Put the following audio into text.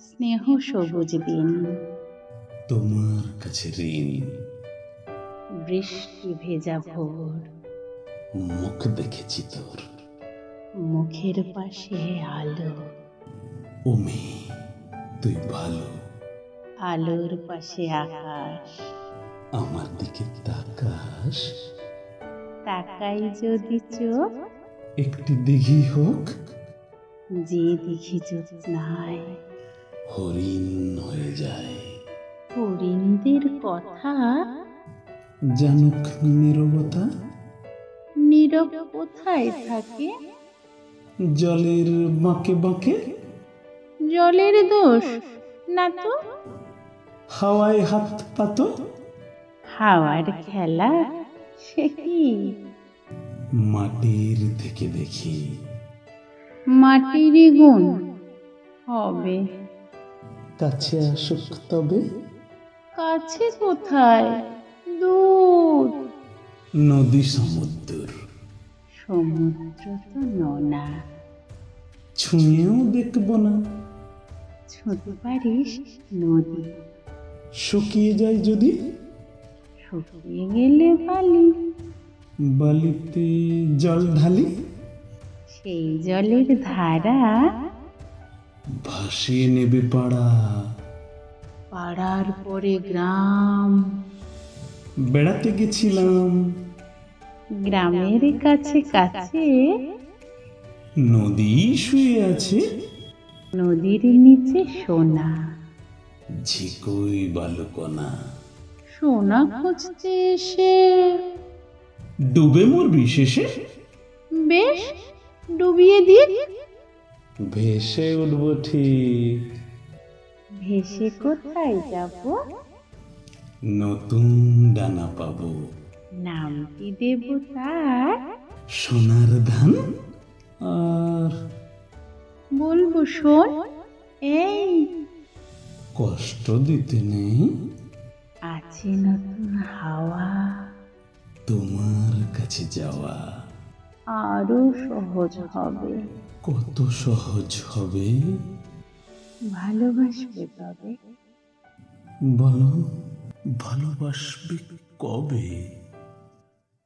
স্নেহ সবুজ দিন। তোমার কাছে ঋণ। বৃষ্টি ভেজা ভোর। মুখ দেখেছি তোর। মুখের পাশে আলো। ও মেয়ে তুই ভালো। আলোর পাশে আকাশ। আমার দিকে তাকাস। তাকাই যদি চোখ। একটি দিঘি হোক। যে দেখি চোখ নাই। হরিণ হয়ে যায়। হরিণদের কথা? জানুক নীরবতা? নীরব কোথায় থাকে? জলের বাঁকে বাঁকে? জলের দোষ? না তো। হাওয়ায় হাত পাতো? হাওয়ার খেলা? সে কি? মাটির থেকে দেখি। মাটিরই গুণ? হবে। কাছে আসুক তবে। কাছে কোথায়? দূর। নদী সমুদ্র। সমুদ্র তো নোনা ছুঁয়েও দেখব না। ছুঁতে পারিস নদী। শুকিয়ে যায় যদি? শুকিয়ে গেলে বালি। বালিতে জল ঢালি? সেই জলের ধারা ভাসিয়ে নেবে পাড়া। পাড়ার পরে গ্রাম। বেড়াতে গেছিলাম। গ্রামের কাছে কাছে। নদী শুয়ে আছে। নদীর নিচে সোনা। ঝিকই বালুকনা সোনা খুঁজতে এসে। ডুবে মোর বিশেষে বেশ ডুবিয়ে দিক। ভেসে উঠব ঠিক। ভেসে কোথায় যাব? নতুন ডানা পাবো। নামটি দেব তার? সোনার ধান? আর বলব শোন এই। কষ্ট দিতে নেই। আছে নতুন হাওয়া। তোমার কাছে যাওয়া। আরও সহজ হবে। কত সহজ হবে? ভালোবাসবে তবে। বলো ভালোবাসবে কবে?